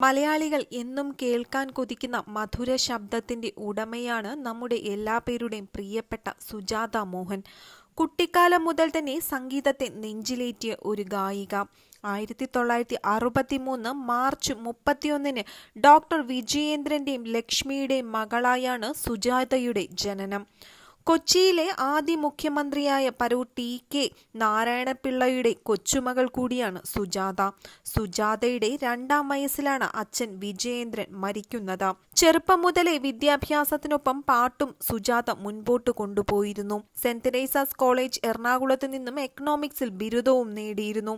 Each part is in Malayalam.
മലയാളികൾ എന്നും കേൾക്കാൻ കൊതിക്കുന്ന മധുര ശബ്ദത്തിന്റെ ഉടമയാണ് നമ്മുടെ എല്ലാ പേരുടെയും പ്രിയപ്പെട്ട സുജാത മോഹൻ. കുട്ടിക്കാലം മുതൽ തന്നെ സംഗീതത്തെ നെഞ്ചിലേറ്റിയ ഒരു ഗായിക. ആയിരത്തി തൊള്ളായിരത്തി അറുപത്തി മൂന്ന് മാർച്ച് മുപ്പത്തിയൊന്നിന് ഡോക്ടർ വിജയേന്ദ്രന്റെയും ലക്ഷ്മിയുടെയും മകളായാണ് സുജാതയുടെ ജനനം. കൊച്ചിയിലെ ആദ്യ മുഖ്യമന്ത്രിയായ പരൂർ ടി കെ നാരായണപിള്ളയുടെ കൊച്ചുമകൾ കൂടിയാണ് സുജാത. സുജാതയുടെ രണ്ടാം വയസ്സിലാണ് അച്ഛൻ വിജയേന്ദ്രൻ മരിക്കുന്നത്. ചെറുപ്പം മുതലേ വിദ്യാഭ്യാസത്തിനൊപ്പം പാട്ടും സുജാത മുൻപോട്ട് കൊണ്ടുപോയിരുന്നു. സെന്റ് തെരേസാസ് കോളേജ് എറണാകുളത്ത് നിന്നും എക്കണോമിക്സിൽ ബിരുദവും നേടിയിരുന്നു.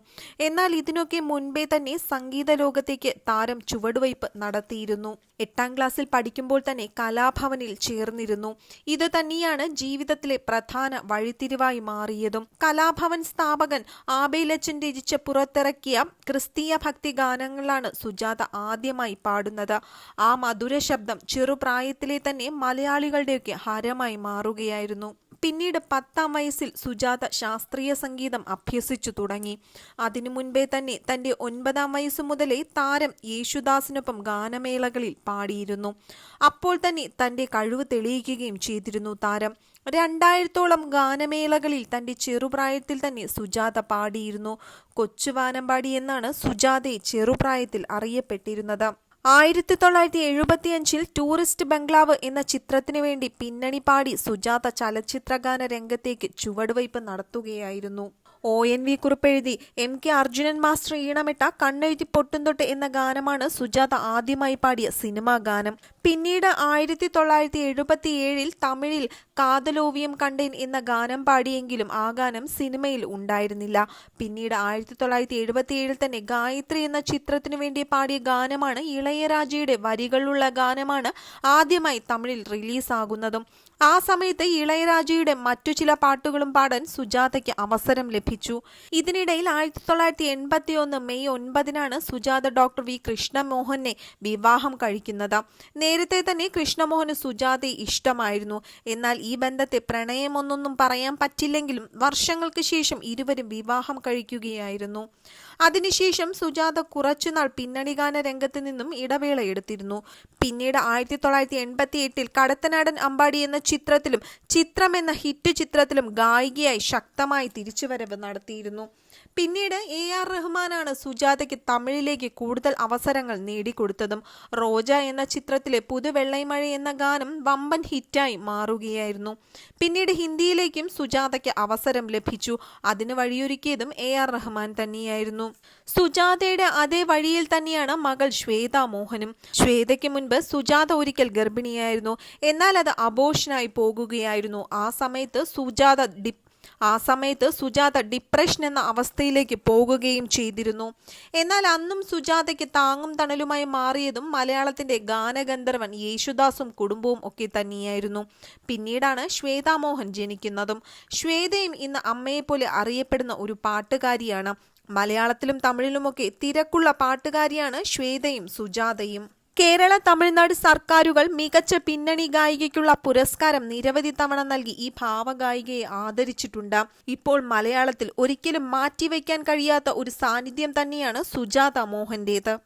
എന്നാൽ ഇതിനൊക്കെ മുൻപേ തന്നെ സംഗീത ലോകത്തേക്ക് താരം ചുവടുവയ്പ് നടത്തിയിരുന്നു. എട്ടാം ക്ലാസ്സിൽ പഠിക്കുമ്പോൾ തന്നെ കലാഭവനിൽ ചേർന്നിരുന്നു. ഇത് തന്നെയാണ് ജീവിതത്തിലെ പ്രധാന വഴിത്തിരിവായി മാറിയതും കലാഭവൻ സ്ഥാപകൻ ആബേലച്ചൻ രചിച്ച് പുറത്തിറക്കിയ ക്രിസ്തീയ ഭക്തി ഗാനങ്ങളാണ് സുജാത ആദ്യമായി പാടുന്നത്. ആ മധുര ശബ്ദം ചെറുപ്രായത്തിലെ തന്നെ മലയാളികളുടെയൊക്കെ ഹരമായി മാറുകയായിരുന്നു. പിന്നീട് പത്താം വയസ്സിൽ സുജാത ശാസ്ത്രീയ സംഗീതം അഭ്യസിച്ചു തുടങ്ങി. അതിനു മുൻപേ തന്നെ തന്റെ ഒൻപതാം വയസ്സു മുതലേ താരം യേശുദാസിനൊപ്പം ഗാനമേളകളിൽ പാടിയിരുന്നു. അപ്പോൾ തന്നെ തന്റെ കഴിവ് തെളിയിക്കുകയും ചെയ്തിരുന്നു താരം. രണ്ടായിരത്തോളം ഗാനമേളകളിൽ തന്റെ ചെറുപ്രായത്തിൽ തന്നെ സുജാത പാടിയിരുന്നു. കൊച്ചുവാനമ്പാടി എന്നാണ് സുജാതയെ ചെറുപ്രായത്തിൽ അറിയപ്പെട്ടിരുന്നത്. ആയിരത്തി തൊള്ളായിരത്തി എഴുപത്തിയഞ്ചിൽ ടൂറിസ്റ്റ് ബംഗ്ലാവ് എന്ന ചിത്രത്തിനു വേണ്ടി പിന്നണി പാടി സുജാത ചലച്ചിത്രഗാന രംഗത്തേക്ക് ചുവടുവയ്പ് നടത്തുകയായിരുന്നു. ഒ എൻ വി കുറിപ്പെഴുതി എം കെ അർജുനൻ മാസ്റ്റർ ഈണമിട്ട കണ്ണെഴുതി പൊട്ടുംതൊട്ട് എന്ന ഗാനമാണ് സുജാത ആദ്യമായി പാടിയ സിനിമാ ഗാനം. പിന്നീട് ആയിരത്തി തൊള്ളായിരത്തി എഴുപത്തി ഏഴിൽ തമിഴിൽ കാതലോവിയം കണ്ടേൻ എന്ന ഗാനം പാടിയെങ്കിലും ആ ഗാനം സിനിമയിൽ ഉണ്ടായിരുന്നില്ല. പിന്നീട് ആയിരത്തി തൊള്ളായിരത്തി എഴുപത്തി ഏഴിൽ തന്നെ ഗായത്രി എന്ന ചിത്രത്തിനു വേണ്ടി പാടിയ ഗാനമാണ് ഇളയരാജയുടെ വരികളുള്ള ഗാനമാണ് ആദ്യമായി തമിഴിൽ റിലീസാകുന്നതും. ആ സമയത്ത് ഇളയരാജയുടെ മറ്റു ചില പാട്ടുകളും പാടാൻ സുജാതയ്ക്ക് അവസരം ലഭിച്ചു. ഇതിനിടയിൽ ആയിരത്തി തൊള്ളായിരത്തി എൺപത്തി ഒന്ന് മെയ് ഒൻപതിനാണ് സുജാത ഡോക്ടർ വി കൃഷ്ണമോഹനെ വിവാഹം കഴിക്കുന്നത്. നേരത്തെ തന്നെ കൃഷ്ണമോഹന് സുജാതയെ ഇഷ്ടമായിരുന്നു. എന്നാൽ ഈ ബന്ധത്തെ പ്രണയമൊന്നൊന്നും പറയാൻ പറ്റില്ലെങ്കിലും വർഷങ്ങൾക്ക് ശേഷം ഇരുവരും വിവാഹം കഴിക്കുകയായിരുന്നു. അതിനുശേഷം സുജാത കുറച്ചുനാൾ പിന്നണി ഗാന രംഗത്ത് നിന്നും ഇടവേള എടുത്തിരുന്നു. പിന്നീട് ആയിരത്തി തൊള്ളായിരത്തി എൺപത്തി എട്ടിൽ കടത്തനാടൻ അമ്പാടി എന്ന ചിത്രത്തിലും ചിത്രം എന്ന ഹിറ്റ് ചിത്രത്തിലും ഗായികയായി ശക്തമായി തിരിച്ചുവരവ് നടത്തിയിരുന്നു. പിന്നീട് എ ആർ റഹ്മാനാണ് സുജാതയ്ക്ക് തമിഴിലേക്ക് കൂടുതൽ അവസരങ്ങൾ നേടിക്കൊടുത്തതും. റോജ എന്ന ചിത്രത്തിലെ പുതുവെള്ളൈമഴ എന്ന ഗാനം വമ്പൻ ഹിറ്റായി മാറുകയായിരുന്നു. പിന്നീട് ഹിന്ദിയിലേക്കും സുജാതയ്ക്ക് അവസരം ലഭിച്ചു. അതിന് വഴിയൊരുക്കിയതും എ ആർ റഹ്മാൻ തന്നെയായിരുന്നു. സുജാതയുടെ അതേ വഴിയിൽ തന്നെയാണ് മകൾ ശ്വേത മോഹനും. ശ്വേതയ്ക്ക് മുൻപ് സുജാത ഒരിക്കൽ ഗർഭിണിയായിരുന്നു. എന്നാൽ അത് അബോഷനായി പോകുകയായിരുന്നു. ആ സമയത്ത് സുജാത ഡിപ് ആ സമയത്ത് സുജാത ഡിപ്രഷൻ എന്ന അവസ്ഥയിലേക്ക് പോകുകയും ചെയ്തിരുന്നു. എന്നാൽ അന്നും സുജാതയ്ക്ക് താങ്ങും തണലുമായി മാറിയതും മലയാളത്തിന്റെ ഗാനഗന്ധർവൻ യേശുദാസും കുടുംബവും ഒക്കെ തന്നെയായിരുന്നു. പിന്നീടാണ് ശ്വേതാമോഹൻ ജനിക്കുന്നതും. ശ്വേതയും ഇന്ന് അമ്മയെപ്പോലെ അറിയപ്പെടുന്ന ഒരു പാട്ടുകാരിയാണ്. മലയാളത്തിലും തമിഴിലുമൊക്കെ തിരക്കുള്ള പാട്ടുകാരിയാണ് ശ്വേതയും സുജാതയും. കേരള തമിഴ്നാട് സർക്കാരുകൾ മികച്ച പിന്നണി ഗായികയ്ക്കുള്ള പുരസ്കാരം നിരവധി തവണ നൽകി ഈ ഭാവഗായികയെ ആദരിച്ചിട്ടുണ്ട്. ഇപ്പോൾ മലയാളത്തിൽ ഒരിക്കലും മാറ്റിവെക്കാൻ കഴിയാത്ത ഒരു സാന്നിധ്യം തന്നെയാണ് സുജാത മോഹന്റേത്.